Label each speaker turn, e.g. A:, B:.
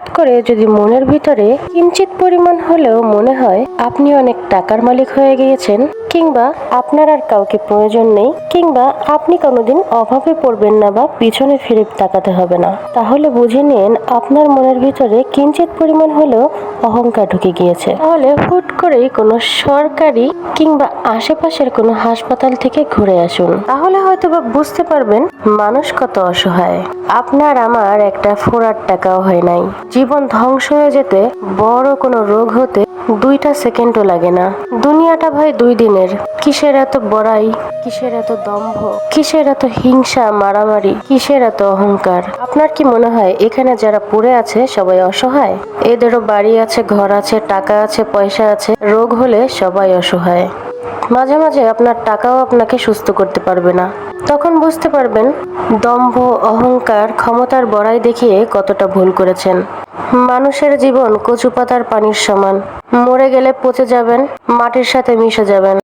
A: হঠাৎ করে যদি মনের ভিতরে কিঞ্চিত পরিমাণ হলেও মনে হয় আপনি অনেক টাকার মালিক হয়ে গিয়েছেন। কিংবা আপনার আর কাউকে প্রয়োজন নেই, কিংবা আপনি কোনোদিন অভাবে পড়বেন না বা পিছনে ফিরে তাকাতে হবে না। তাহলে বুঝে নিন, আপনার মনের ভিতরে কিঞ্চিত পরিমাণ হলেও অহংকার ঢুকে গিয়েছে। তাহলে হুট করেই কোনো সরকারি কিংবা আশেপাশের কোনো হাসপাতাল থেকে ঘুরে আসুন। তাহলে হয়তো বা বুঝতে পারবেন মানুষ কত অসহায়। আপনার আমার একটা ফোড়ার টাকাও হয় নাই। জীবন ধ্বংস হয়ে যেতে বড় কোনো রোগ হতে দুইটা সেকেন্ডও লাগে না। দুনিয়াটা ভাই দুই দিনের কিসের এত বড়াই? কিসের এত দম্ভ? কিসের এত হিংসা, মারামারি? কিসের এত অহংকার? আপনার কি মনে হয় এখানে যারা পড়ে আছে সবাই অসহায়? এদেরও বাড়ি আছে, ঘর আছে, টাকা আছে, পয়সা আছে। রোগ হলে সবাই অসহায়। মাঝে মাঝে আপনার টাকাও আপনাকে সুস্থ করতে পারবে না। তখন বুঝতে পারবেন, দম্ভ, অহংকার, ক্ষমতার বড়াই দেখিয়ে কতটা ভুল করেছেন। মানুষের জীবন কচু পাতার পানির সমান। মরে গেলে পচে যাবেন, মাটির সাথে মিশে যাবেন।